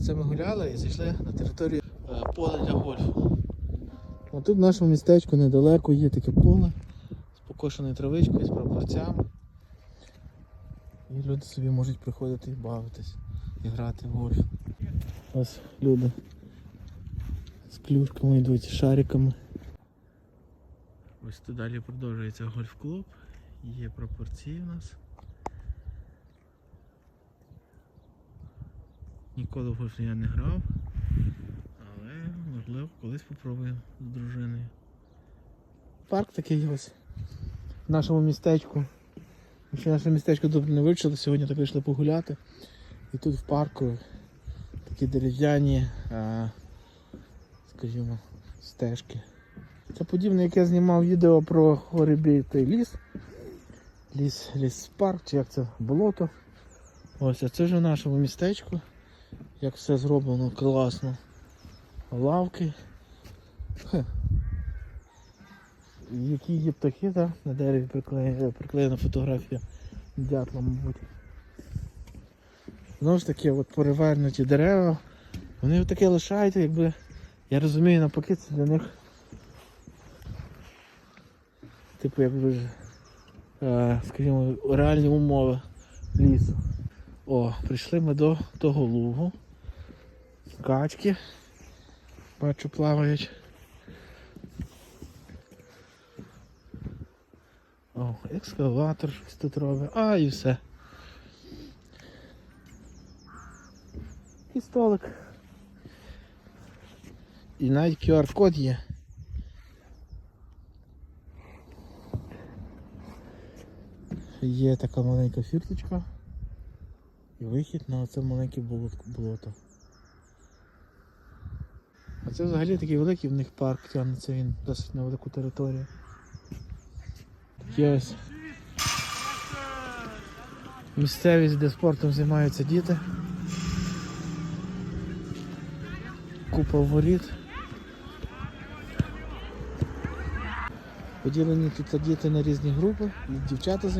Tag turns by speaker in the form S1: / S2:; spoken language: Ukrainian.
S1: Оце ми гуляли і зайшли на територію е, поля для гольфу. А тут в нашому містечку недалеко є таке поле з покошеною травичкою, з прапорцями. І люди собі можуть приходити і бавитись, і грати в гольф. Ось люди з клюшками йдуть, з шариками. Ось тут далі продовжується гольф-клуб. Є пропорції у нас. Ніколи в гольф я не грав, але можливо колись попробуємо з дружиною. Парк такий ось в нашому містечку. Ще наше містечко добре не вивчили, сьогодні так вийшли погуляти. І тут в парку такі дерев'яні, скажімо, стежки. Це подібне, як я знімав відео про Хорибій ліс. Ліс, ліс парк, чи як це болото. Ось, а це вже в нашому містечку. Як все зроблено класно. Лавки. Хе. Які є птахи, так? На дереві приклеєна, приклеєна фотографія дятла, мабуть. Знову ж таки, от перевернуті дерева. Вони таке лишають, якби. Я розумію, навпаки, це для них. Типу, якби ж, е, скажімо, реальні умови лісу. О, прийшли ми до того лугу. Качки. Бачу, плавають. О, екскаватор щось тут робить. А, і все. І столик. І навіть QR-код є. Є така маленька фірточка. І вихід на оце маленьке болото. А це взагалі такий великий в них парк тягнеться він досить на велику територію. Є ось місцевість, де спортом займаються діти. Купа воріт. Поділені тут діти на різні групи, і дівчата займаються.